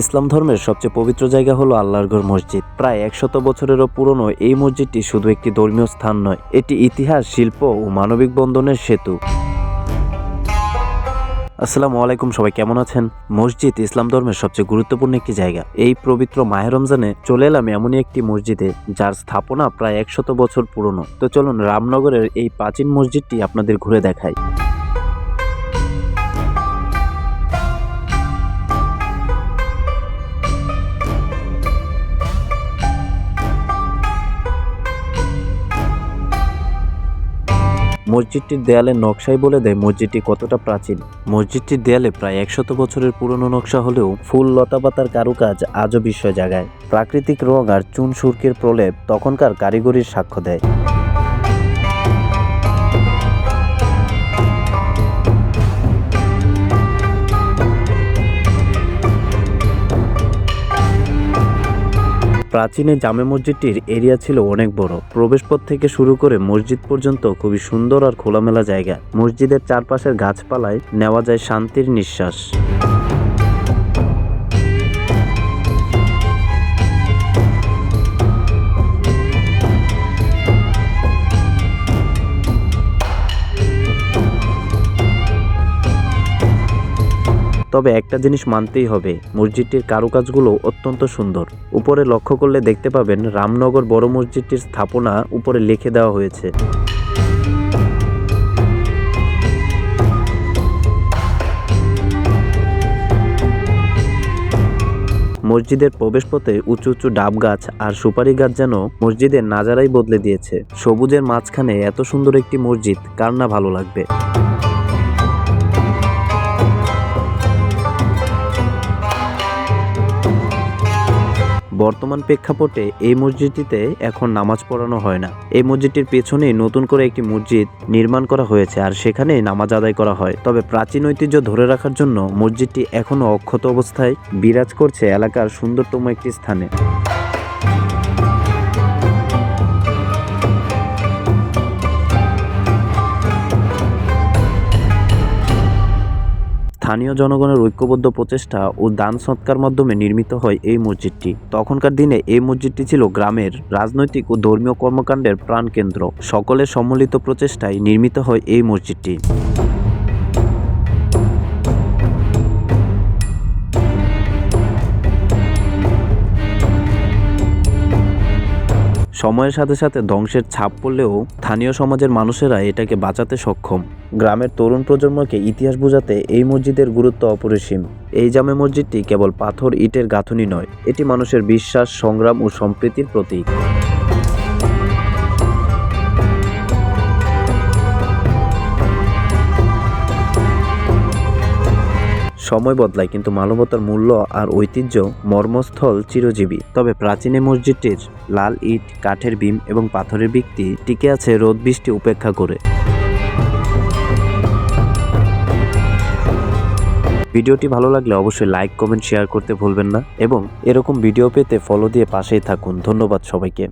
ইসলাম ধর্মের সবচেয়ে পবিত্র জায়গা হলো আল্লাহর ঘর মসজিদ। প্রায় একশত বছরেরও পুরনো এই মসজিদটি শুধু একটি ধর্মীয় স্থান নয়, এটি ইতিহাস, শিল্প ও মানবিক বন্ধনের সেতু। আসসালামু আলাইকুম, সবাই কেমন আছেন? মসজিদ ইসলাম ধর্মের সবচেয়ে গুরুত্বপূর্ণ একটি জায়গা। এই পবিত্র মাহে রমজানে চলে এলাম এমনই একটি মসজিদে, যার স্থাপনা প্রায় একশত বছর পুরনো। তো চলুন রামনগরের এই প্রাচীন মসজিদটি আপনাদের ঘুরে দেখাই। মসজিদটির দেয়ালে নকশাই বলে দেয় মসজিদটি কতটা প্রাচীন। মসজিদটির দেয়ালে প্রায় একশত বছরের পুরনো নকশা হলেও ফুল লতাপাতার কারুকাজ আজও বিস্ময় জাগায় প্রাকৃতিক রং আর চুন সুরকের প্রলেপ তখনকার কারিগরির সাক্ষ্য দেয়। প্রাচীন জামে মসজিদটির এরিয়া ছিল অনেক বড়। প্রবেশপথ থেকে শুরু করে মসজিদ পর্যন্ত খুবই সুন্দর আর খোলামেলা জায়গা। মসজিদের চারপাশের গাছপালায় নেওয়া যায় শান্তির নিঃশ্বাস। তবে একটা জিনিস মানতেই হবে, মসজিদটির কারুকাজগুলো অত্যন্ত সুন্দর। উপরে লক্ষ্য করলে দেখতে পাবেন রামনগর বড় মসজিদটির স্থাপনা উপরে লিখে দেওয়া হয়েছে। মসজিদের প্রবেশপথে উঁচু উঁচু ডাব গাছ আর সুপারি গাছ যেন মসজিদের নাজারাই বদলে দিয়েছে। সবুজের মাঝখানে এত সুন্দর একটি মসজিদ, কার না ভালো লাগবে? বর্তমান প্রেক্ষাপটে এই মসজিদটিতে এখন নামাজ পড়ানো হয় না। এই মসজিদটির পেছনে নতুন করে একটি মসজিদ নির্মাণ করা হয়েছে আর সেখানে নামাজ আদায় করা হয়। তবে প্রাচীন ঐতিহ্য ধরে রাখার জন্য মসজিদটি এখনও অক্ষত অবস্থায় বিরাজ করছে এলাকার সুন্দরতম একটি স্থানে। স্থানীয় জনগণের ঐক্যবদ্ধ প্রচেষ্টা ও দান সৎকার মাধ্যমে নির্মিত হয় এই মসজিদটি। তখনকার দিনে এই মসজিদটি ছিল গ্রামের রাজনৈতিক ও ধর্মীয় কর্মকাণ্ডের প্রাণকেন্দ্র। সকলের সম্মিলিত প্রচেষ্টায় নির্মিত হয় এই মসজিদটি। সময়ের সাথে সাথে ধ্বংসের ছাপ পড়লেও স্থানীয় সমাজের মানুষেরা এটাকে বাঁচাতে সক্ষম। গ্রামের তরুণ প্রজন্মকে ইতিহাস বোঝাতে এই মসজিদের গুরুত্ব অপরিসীম। এই জামে মসজিদটি কেবল পাথর, ইটের গাঁথুনি নয়, এটি মানুষের বিশ্বাস, সংগ্রাম ও সম্প্রীতির প্রতীক। সময় বদলায়, কিন্তু মানবতার মূল্য আর ঐতিহ্য মর্মস্থল চিরজীবী। তবে প্রাচীন মসজিদটির লাল ইট, কাঠের বিম এবং পাথরের ভিত্তি টিকে আছে রোদ বৃষ্টি উপেক্ষা করে। ভিডিওটি ভালো লাগলে অবশ্যই লাইক, কমেন্ট, শেয়ার করতে ভুলবেন না এবং এরকম ভিডিও পেতে ফলো দিয়ে পাশেই থাকুন। ধন্যবাদ সবাইকে।